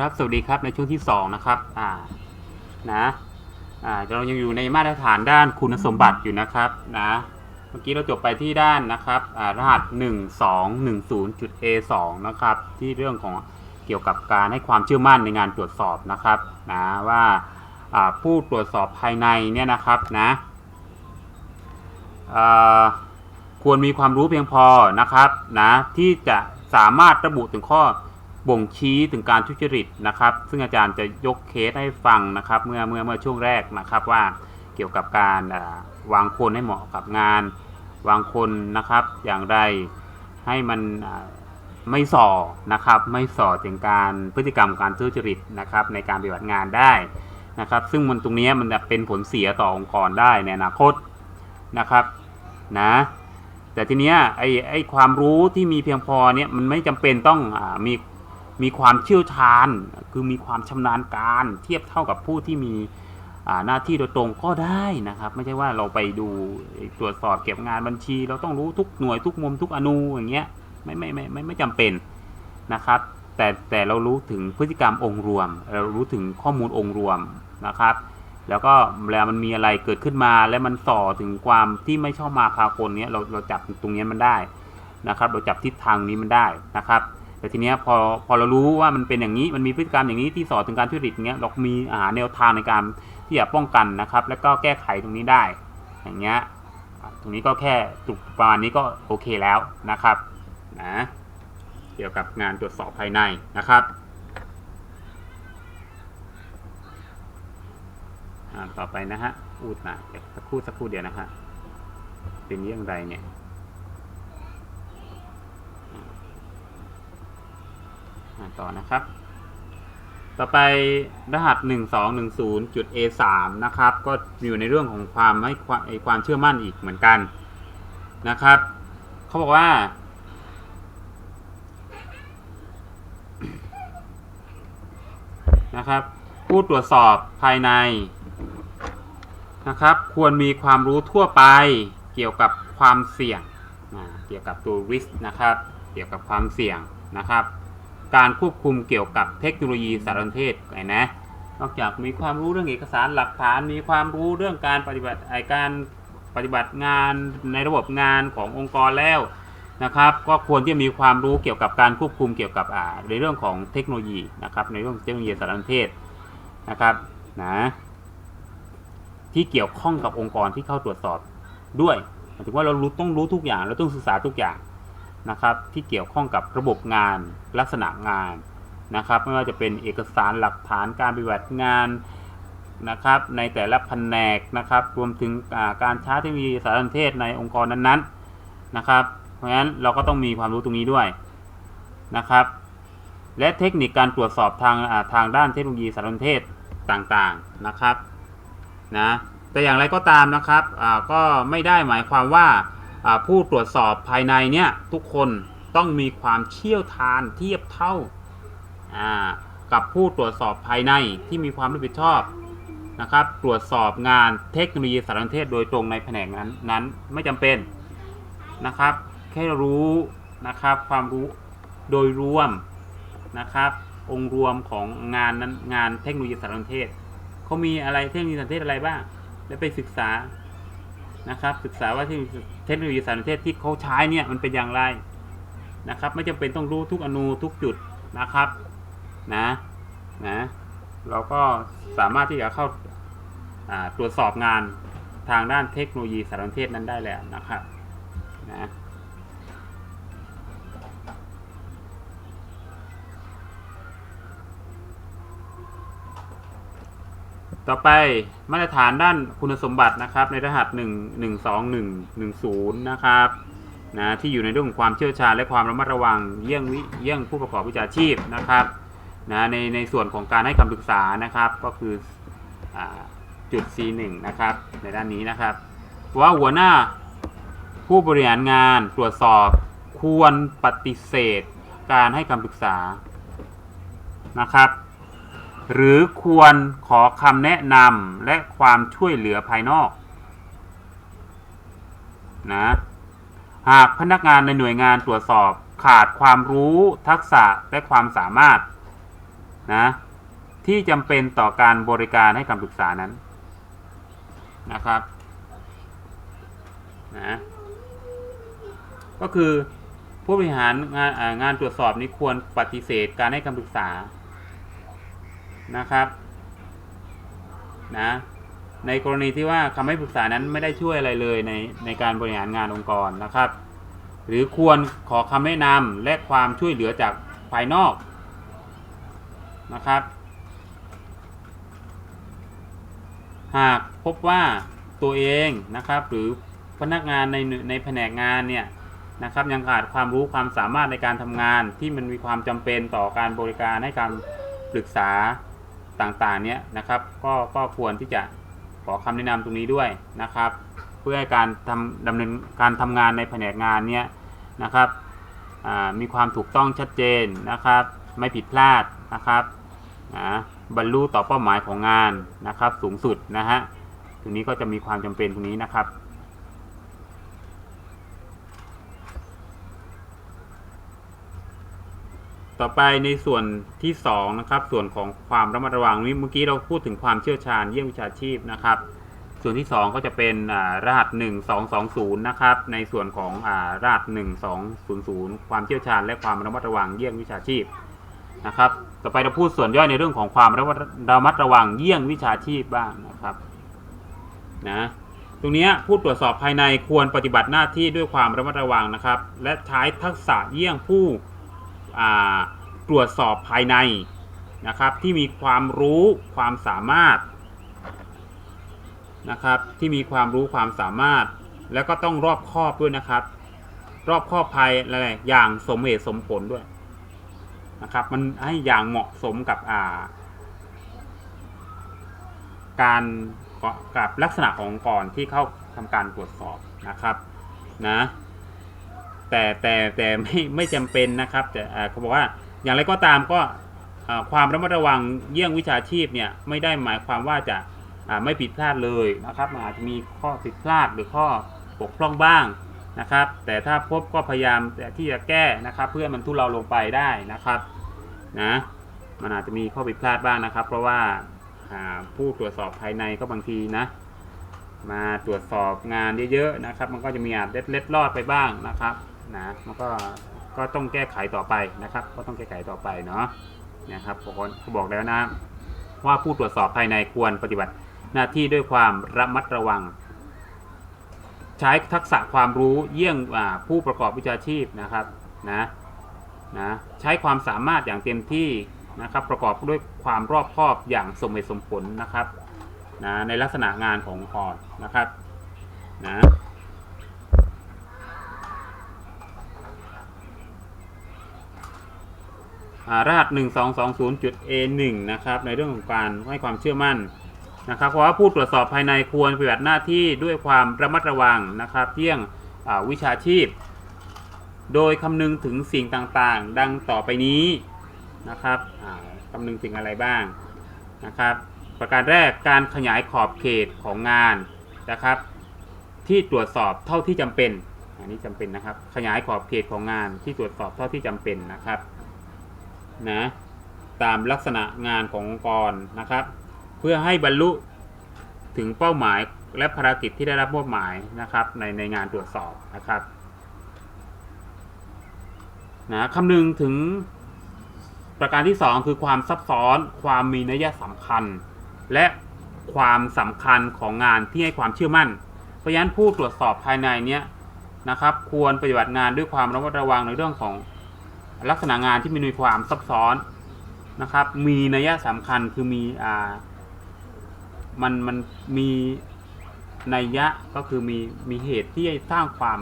ครับ สวัสดีครับในช่วงที่สองนะครับ อ่า นะอ่าเรายังอยู่ในมาตรฐานด้านคุณสมบัติอยู่นะครับนะ เมื่อกี้เราจบไปที่ด้านนะครับอ่ารหัส 1210.a2 นะครับ ที่เรื่องของเกี่ยวกับการให้ความเชื่อมั่นในงานตรวจสอบนะครับนะว่าผู้ตรวจสอบภายในเนี่ยนะครับนะควรมีความรู้เพียงพอนะครับนะที่จะสามารถระบุถึงข้อ บ่งชี้ถึงการทุจริตนะครับ ซึ่งอาจารย์จะยกเคสให้ฟังนะครับ เมื่อเมื่อเมื่อช่วงแรกนะครับว่าเกี่ยวกับการวางคนให้เหมาะกับงาน วางคนนะครับ อย่างไรให้มันไม่ส่อนะครับไม่ส่อถึงการพฤติกรรมการทุจริตนะครับ ในการปฏิบัติงานได้นะครับ ซึ่งมันตรงนี้มันจะเป็นผลเสียต่อองค์กรได้ในอนาคตนะครับนะแต่ทีเนี้ยไอ้ไอ้ความรู้ที่มีเพียงพอเนี่ยมันไม่จำเป็นต้องอมี มีความเชี่ยวชาญ คือมีความชำนาญการเทียบเท่ากับผู้ที่มีหน้าที่โดยตรงก็ได้นะครับ ไม่ใช่ว่าเราไปดูตรวจสอบเก็บงานบัญชี เราต้องรู้ทุกหน่วยทุกมุมทุกอนูอย่างเงี้ยไม่ไม่ไม่ไม่ไม่จำเป็นนะครับ แต่แต่เรารู้ถึงพฤติกรรมองค์รวม เรารู้ถึงข้อมูลองค์รวมนะครับ แล้วก็เวลามันมีอะไรเกิดขึ้นมาแล้วมันส่อถึงความที่ไม่ชอบมาพากลเนี้ยเราเราจับตรงนี้มันได้นะครับ เราจับทิศทางนี้มันได้นะครับ แต่ทีเนี้ยพอพอเรารู้ว่ามันเป็นอย่างนี้มันมีพฤติกรรมอย่างนี้ที่ส่อถึงการทุจริตอย่างเงี้ยเรามีอาหาแนวทางในการที่จะป้องกันนะครับ แล้วก็แก้ไขตรงนี้ได้ อย่างเงี้ยตรงนี้ก็แค่จุดประมาณนี้ก็โอเคแล้วนะครับนะเกี่ยวกับงานตรวจสอบภายในนะครับต่อไปนะฮะอูดมาเดี๋ยวสักครู่สักครู่เดียวนะฮะเป็นเรื่องไรเนี่ยอ่า ต่อนะครับ ต่อไปรหัส 1210.a3 นะครับ ก็อยู่ในเรื่องของความให้ความไอ้ความเชื่อมั่นอีกเหมือนกันนะครับ เขาบอกว่านะครับผู้ตรวจสอบภายในนะครับ ควรมีความรู้ทั่วไปเกี่ยวกับความเสี่ยงนะเกี่ยวกับตัว risk นะครับ เกี่ยวกับความเสี่ยงนะครับ การควบคุมเกี่ยวกับเทคโนโลยีสารสนเทศไงนะนอกจากมีความรู้เรื่องเอกสารหลักฐาน มีความรู้เรื่องการปฏิบัติการปฏิบัติงานในระบบงานขององค์กรแล้วนะครับ ก็ควรที่จะมีความรู้เกี่ยวกับการควบคุมเกี่ยวกับในเรื่องของเทคโนโลยีนะครับ ในเรื่องเทคโนโลยีสารสนเทศนะครับนะที่เกี่ยวข้องกับองค์กรที่เข้าตรวจสอบด้วยหมายถึงว่าเรารู้ต้องรู้ทุกอย่างเราต้องศึกษาทุกอย่าง นะครับที่เกี่ยวข้องกับระบบงานลักษณะงานนะครับไม่ว่าจะเป็นเอกสารหลักฐานการปฏิบัติงานนะครับในแต่ละแผนกนะครับรวมถึงการช้เทคโนโลยีสารสนเทศในองค์กรนั้นๆนะครับ เพราะฉะนั้นเราก็ต้องมีความรู้ตรงนี้ด้วยนะครับ และเทคนิคการตรวจสอบทางทางด้านเทคโนโลยีสารสนเทศต่างๆนะครับนะแต่อย่างไรก็ตามนะครับก็ไม่ได้หมายความว่า ผู้ตรวจสอบภายในเนี่ยทุกคนต้องมีความเชี่ยวชาญเทียบเท่ากับผู้ตรวจสอบภายในที่มีความรับผิดชอบนะครับ ตรวจสอบงานเทคโนโลยีสารสนเทศโดยตรงในแผนกนั้นนั้นไม่จำเป็นนะครับ แค่รู้นะครับความรู้โดยรวมนะครับ องค์รวมของงานนั้นงานเทคโนโลยีสารสนเทศเขามีอะไรเทคโนโลยีสารสนเทศอะไรบ้าง แล้วไปศึกษา นะครับ ศึกษาว่าที่เทคโนโลยีสารสนเทศที่เขาใช้เนี่ยมันเป็นอย่างไรนะครับ ไม่จำเป็นต้องรู้ทุกอนูทุกจุดนะครับนะนะเราก็สามารถที่จะเข้าาตรวจสอบงานทางด้านเทคโนโลยีสารสนเทศนั้นได้แล้วนะครับนะ ต่อไปมาตรฐานด้านคุณสมบัตินะครับ ในรหัส 1 1 2 1 1 0 นะครับนะที่อยู่ในเรื่องของความเชี่ยวชาญและความระมัดระวังเยี่ยงวิเยี่ยงผู้ประกอบวิชาชีพนะครับนะในในส่วนของการให้คำปรึกษานะครับก็คืออจุด C1 นะครับในด้านนี้นะครับ ว่าหัวหน้าผู้บริหารงานตรวจสอบควรปฏิเสธ การให้คำปรึกษานะครับ หรือควรขอคำแนะนำและความช่วยเหลือภายนอกนะหากพนักงานในหน่วยงานตรวจสอบขาดความรู้ทักษะและความสามารถนะที่จำเป็นต่อการบริการให้คำปรึกษานั้นนะครับนะก็คือผู้บริหารงานงานตรวจสอบนี้ควรปฏิเสธการให้คำปรึกษา นะครับนะในกรณีที่ว่าคำให้ปรึกษานั้นไม่ได้ช่วยอะไรเลยในในการบริหารงานองค์กรนะครับ หรือควรขอคำแนะนำและความช่วยเหลือจากภายนอกนะครับ หากพบว่าตัวเองนะครับหรือพนักงานในในแผนกงานเนี่ยนะครับยังขาดความรู้ความสามารถในการทำงานที่มันมีความจำเป็นต่อการบริการให้การปรึกษา ต่างๆเนี่ยนะครับก็ก็ควรที่จะขอคำแนะนำตรงนี้ด้วยนะครับ เพื่อให้การทำดำเนินการทำงานในแผนกงานเนี่ยนะครับมีความถูกต้องชัดเจนนะครับ ไม่ผิดพลาดนะครับนะบรรลุต่อเป้าหมายของงานนะครับ สูงสุดนะฮะตรงนี้ก็จะมีความจำเป็นตรงนี้นะครับ ต่อไปในส่วนที่2นะครับส่วนของความระมัดระวังเมื่อกี้เราพูดถึงความเชี่ยวชาญเยี่ยงวิชาชีพนะครับ ส่วนที่ 2 ก็จะเป็นรหัส 1220 นะครับ ในส่วนของรหัส 1200 ความเชี่ยวชาญ และความระมัดระวังเยี่ยงวิชาชีพนะครับ ต่อไปเราพูดส่วนย่อยในเรื่องของความระมัดระวังเยี่ยงวิชาชีพบ้างนะครับนะตรงนี้ผู้ตรวจสอบภายในควรปฏิบัติหน้าที่ด้วยความระมัดระวังนะครับ และใช้ทักษะเยี่ยงผู้ ตรวจสอบภายในนะครับที่มีความรู้ความสามารถนะครับที่มีความรู้ความสามารถ แล้วก็ต้องรอบครอบด้วยนะครับ รอบครอบภายอะไรอย่างสมเหตุสมผลด้วยนะครับมันให้อย่างเหมาะสมกับอ่าการกับลักษณะขององค์กรที่เข้าทำการตรวจสอบนะครับนะ แต่แต่แต่ไม่ไม่จำเป็นนะครับแต่อ่าเขาบอกว่าอย่างไรก็ตามก็ความระมัดระวังเยี่ยงวิชาชีพเนี่ยไม่ได้หมายความว่าจะไม่ผิดพลาดเลยนะครับมันอาจจะมีข้อผิดพลาดหรือข้อบกพร่องบ้างนะครับ แต่ถ้าพบก็พยายามที่จะแก้นะครับ เพื่อมันทุเลาลงไปได้นะครับนะมันอาจจะมีข้อผิดพลาดบ้างนะครับ เพราะว่าผู้ตรวจสอบภายในก็บางทีนะ มาตรวจสอบงานเยอะๆนะครับ มันก็จะมีอาจเล็ดเล็ดลอดไปบ้างนะครับ นะมันก็ก็ต้องแก้ไขต่อไปนะครับ ก็ต้องแก้ไขต่อไปเนาะนะครับผมเขาบอกแล้วนะ ว่าผู้ตรวจสอบภายในควรปฏิบัติหน้าที่ด้วยความระมัดระวัง ใช้ทักษะความรู้เยี่ยงผู้ประกอบวิชาชีพนะครับนะนะใช้ความสามารถอย่างเต็มที่นะครับ ประกอบด้วยความรอบคอบอย่างสมเหตุสมผลนะครับนะในลักษณะงานขององค์กรนะครับนะอ่า รหัส 1220.A1 นะครับในเรื่องของการให้ความเชื่อมั่นนะครับเพราะว่าผู้ตรวจสอบภายในควรปฏิบัติหน้าที่ด้วยความระมัดระวังนะครับเที่ยงวิชาชีพ โดยคำนึงถึงสิ่งต่างๆ ดังต่อไปนี้นะครับคำนึงถึงอะไรบ้างนะครับ ประการแรกการขยายขอบเขตของงานนะครับ ที่ตรวจสอบเท่าที่จำเป็น อันนี้จำเป็นนะครับ ขยายขอบเขตของงานที่ตรวจสอบเท่าที่จำเป็นนะครับ นะตามลักษณะงานขององค์กรนะครับ เพื่อให้บรรลุถึงเป้าหมายและภารกิจที่ได้รับมอบหมายนะครับในในงานตรวจสอบนะครับนะคำนึงถึงประการที่ 2 คือความซับซ้อน ความมีนัยสำคัญ และความสำคัญของงานที่ให้ความเชื่อมั่น เพราะฉะนั้นผู้ตรวจสอบภายในเนี้ยนะครับ ควรปฏิบัติงานด้วยความระมัดระวังในเรื่องของ ลักษณะงานที่มีความซับซ้อนนะครับ มีนัยสำคัญคือมีอ่ามันมันมีนัยยะก็คือมีมีเหตุที่สร้างความ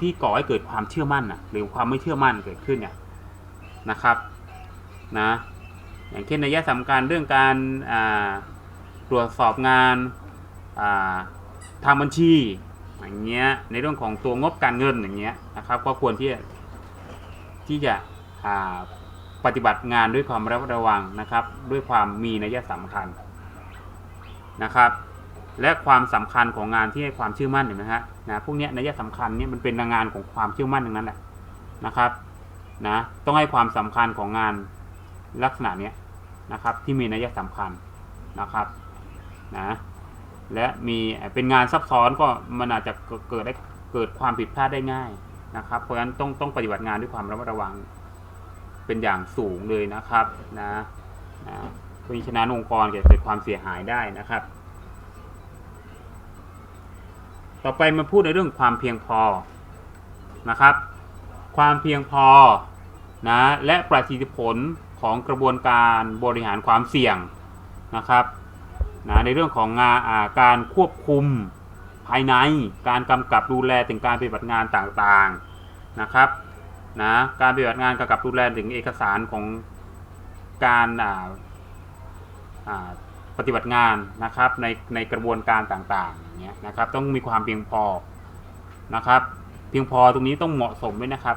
ที่ก่อให้เกิดความเชื่อมั่นนะหรือความไม่เชื่อมั่นเกิดขึ้นเนี่ยนะครับนะอย่างเช่นนัยยะสำคัญเรื่องการตรวจสอบงานาทางบัญชีอย่างเงี้ยในเรื่องของตัวงบการเงินอย่างเงี้ยนะครับก็ควรที่จะ ที่จะปฏิบัติงานด้วยความระมัดระวังนะครับ ด้วยความมีนัยสำคัญนะครับ และความสำคัญของงานที่ให้ความเชื่อมั่นเห็นไหมฮะนะพวกนี้นัยสำคัญเนี่ยมันเป็นงานของความเชื่อมั่นทั้งนั้นแหละนะครับนะต้องให้ความสำคัญของงานลักษณะเนี้ยนะครับที่มีนัยสำคัญนะครับนะและมีเป็นงานซับซ้อนก็มันอาจจะเกิดได้เกิดความผิดพลาดได้ง่าย นะครับ เพราะฉะนั้นต้องต้องปฏิบัติงานด้วยความระมัดระวังเป็นอย่างสูงเลยนะครับนะนะเพราะฉะนั้นองค์กรเกิดความเสียหายได้นะครับ ต่อไปมาพูดในเรื่องความเพียงพอนะครับ ความเพียงพอนะและประสิทธิผลของกระบวนการบริหารความเสี่ยงนะครับนะในเรื่องของงานอ่าการควบคุม ภายในการกำกับดูแลถึงการปฏิบัติงานต่างๆนะครับนะการปฏิบัติงานกำกับดูแลถึงเอกสารของการอ่าอ่าปฏิบัติงานนะครับในในกระบวนการต่างๆอย่างเงี้ยนะครับต้องมีความเพียงพอนะครับ เพียงพอตรงนี้ต้องเหมาะสมด้วยนะครับ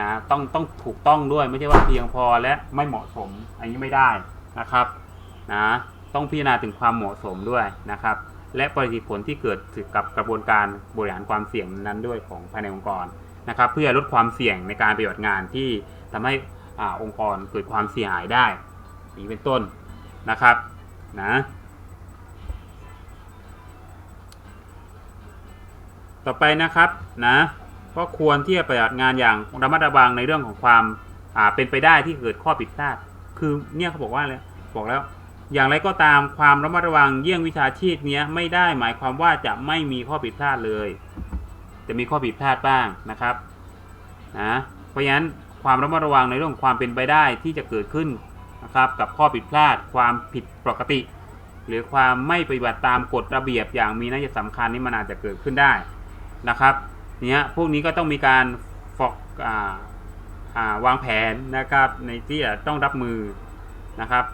นะต้องต้องถูกต้องด้วยไม่ใช่ว่าเพียงพอและไม่เหมาะสมอันนี้ไม่ได้นะครับนะต้องพิจารณาถึงความเหมาะสมด้วยนะครับ และประสิทธิผลที่เกิดกับกระบวนการบริหารความเสี่ยงนั้นด้วยของภายในองค์กรนะครับ เพื่อลดความเสี่ยงในการปฏิบัติงานที่ทำให้อาองค์กรเกิดความเสียหายได้นี้เป็นต้นนะครับนะต่อไปนะครับนะก็ควรที่จะปฏิบัติงานอย่างระมัดระวังในเรื่องของความอ่าเป็นไปได้ที่เกิดข้อผิดพลาด คือเนี่ยเขาบอกว่าเลยบอกแล้ว อย่างไรก็ตามความระมัดระวังเยี่ยงวิชาชีพนี้ไม่ได้หมายความว่าจะไม่มีข้อผิดพลาดเลย จะมีข้อผิดพลาดบ้างนะครับนะเพราะฉะนั้นความระมัดระวังในเรื่องความเป็นไปได้ที่จะเกิดขึ้นนะครับกับข้อผิดพลาด ความผิดปกติ หรือความไม่ปฏิบัติตามกฎระเบียบอย่างมีนัยสำคัญนี่มันอาจจะเกิดขึ้นได้นะครับเนี้ยพวกนี้ก็ต้องมีการฟอกอ่าวางแผนนะครับในที่จะต้องรับมือนะครับ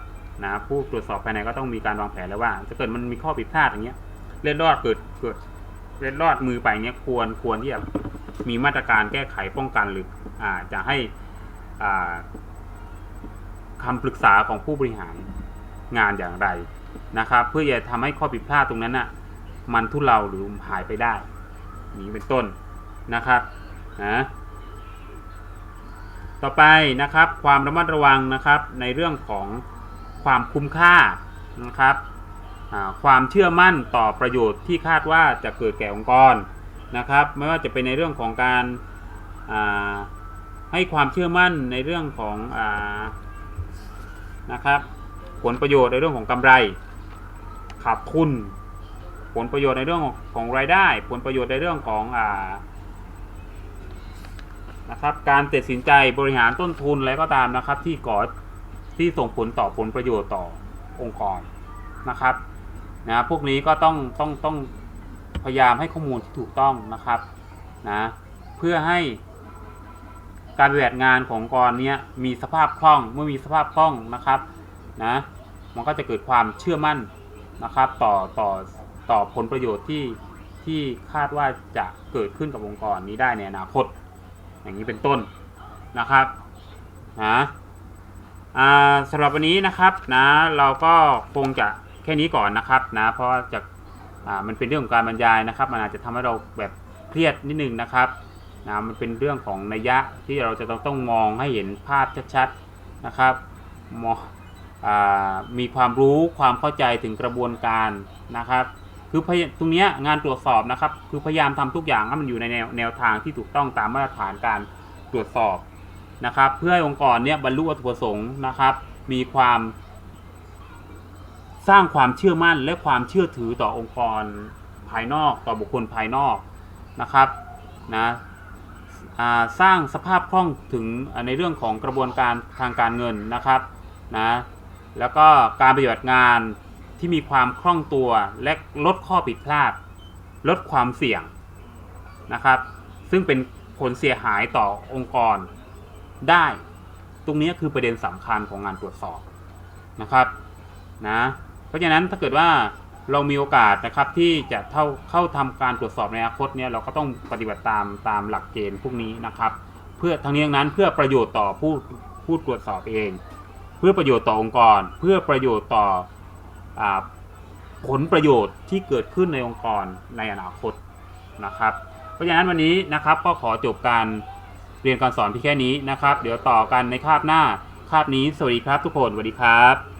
นะผู้ตรวจสอบภายในก็ต้องมีการวางแผนแล้วว่าถ้าเกิดมันมีข้อผิดพลาดอย่างเงี้ยเล็ดรอดเกิดเกิดเล็ดรอดมือไปเงี้ยควรควรที่จะมีมาตรการแก้ไขป้องกันหรืออ่าจะให้อ่าคำปรึกษาของผู้บริหารงานอย่างไรนะครับ เพื่อจะทำให้ข้อผิดพลาดตรงนั้นน่ะมันทุเลาหรือหายไปได้นี้เป็นต้นนะครับนะต่อไปนะครับความระมัดระวังนะครับในเรื่องของ ความคุ้มค่านะครับความเชื่อมั่นต่อประโยชน์ที่คาดว่าจะเกิดแก่องค์กรนะครับ ไม่ว่าจะเป็นในเรื่องของการาให้ความเชื่อมั่นในเรื่องของอนะครับ ผลประโยชน์ในเรื่องของกำไรขาดทุนผลประโยชน์ในเรื่องของรายได้ ผลประโยชน์ในเรื่องของอนะครับการตัดสินใจบริหารต้นทุนอะไรก็ตามนะครับที่ก่อ ที่ส่งผลต่อผลประโยชน์ต่อองค์กรนะครับนะพวกนี้ก็ต้องต้องต้องพยายามให้ข้อมูลที่ถูกต้องนะครับนะเพื่อให้การปฏิบัติงานขององค์กรเนี้ยมีสภาพคล่องเมื่อมีสภาพคล่องนะครับนะมันก็จะเกิดความเชื่อมั่นนะครับ ต่อต่อต่อผลประโยชน์ที่ที่คาดว่าจะเกิดขึ้นกับองค์กรนี้ได้ในอนาคต อย่างนี้เป็นต้นนะครับนะ สำหรับวันนี้นะครับนะเราก็คงจะแค่นี้ก่อนนะครับนะเพราะว่าจะอ่ามันเป็นเรื่องของการบรรยายนะครับ มันอาจจะทำให้เราแบบเครียดนิดนึงนะครับนะมันเป็นเรื่องของนัยยะที่เราจะต้องต้องมองให้เห็นภาพชัดๆนะครับมองมีความรู้ความเข้าใจถึงกระบวนการนะครับคือตรงเนี้ยงานตรวจสอบนะครับ คือพยายามทำทุกอย่างให้มันอยู่ในแนวแนวทางที่ถูกต้องตามมาตรฐานการตรวจสอบ นะครับ เพื่อให้องค์กรเนี้ยบรรลุวัตถุประสงค์นะครับ มีความสร้างความเชื่อมั่นและความเชื่อถือต่อองค์กรภายนอกต่อบุคคลภายนอกนะครับนะสร้างสภาพคล่องถึงในเรื่องของกระบวนการทางการเงินนะครับนะแล้วก็การปฏิบัติงานที่มีความคล่องตัวและลดข้อผิดพลาด ลดความเสี่ยงนะครับ ซึ่งเป็นผลเสียหายต่อองค์กร ได้ ตรงนี้คือประเด็นสำคัญของงานตรวจสอบนะครับนะเพราะฉะนั้นถ้าเกิดว่าเรามีโอกาสนะครับที่จะเข้าเข้าทำการตรวจสอบในอนาคตเนี่ยเราก็ต้องปฏิบัติตามตามหลักเกณฑ์พวกนี้นะครับ เพื่อทั้งนี้ทั้งนั้นเพื่อประโยชน์ต่อผู้ผู้ตรวจสอบเอง เพื่อประโยชน์ต่อองค์กร เพื่อประโยชน์ต่ออผลประโยชน์ที่เกิดขึ้นในองค์กรในอนาคตนะครับ เพราะฉะนั้นวันนี้นะครับก็ขอจบการ เรียนการสอนเพียงแค่นี้นะครับ เดี๋ยวต่อกันในคาบหน้าคาบนี้สวัสดีครับทุกคนสวัสดีครับ